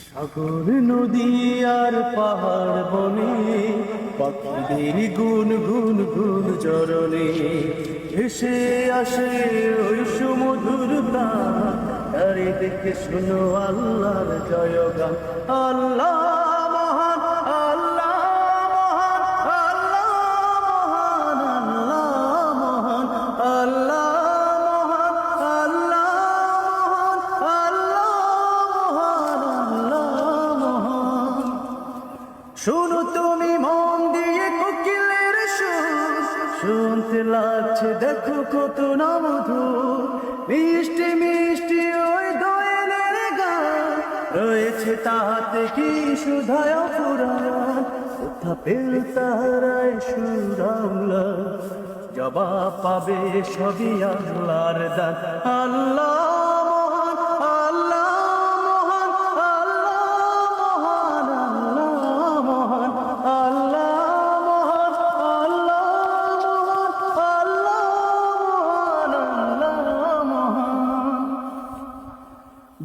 সাগর নদী আর পাহাড় বনে, পাখিদের গুন গুন গুন জরনে এসে আসে ওই সুমধুর প্রাণ আরে দেখে শুনো আল্লাহর জয়গান, আল্লাহ শোনো তুমি মন দিয়ে কোকিলের সুর। শুনতে লাগছে, দেখো কত না মধু মিষ্টি মিষ্টি ওই দোয়েলের গান। রয়েছে তাহাতে কি সুধায় পুরাণ কোথা পেল তাহারায় সুরাংলা জবাব পাবে সবই আল্লাহর দান। আল্লাহ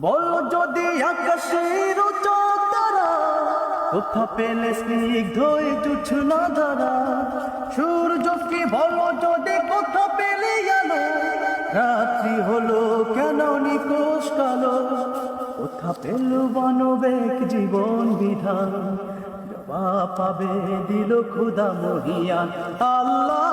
বল যদি আকাশের তারা কোথা পেলে স্নিগ্ধ জুছনা ধারা। সূর্যকে বলো যদি কোথা পেলে আলো, রাত্রি হলো কেন নিকোষ কালো? কোথা পেল মানবেক জীবন বিধান, জবাব পাবে দিল খুদা মহিয়ান আল্লাহ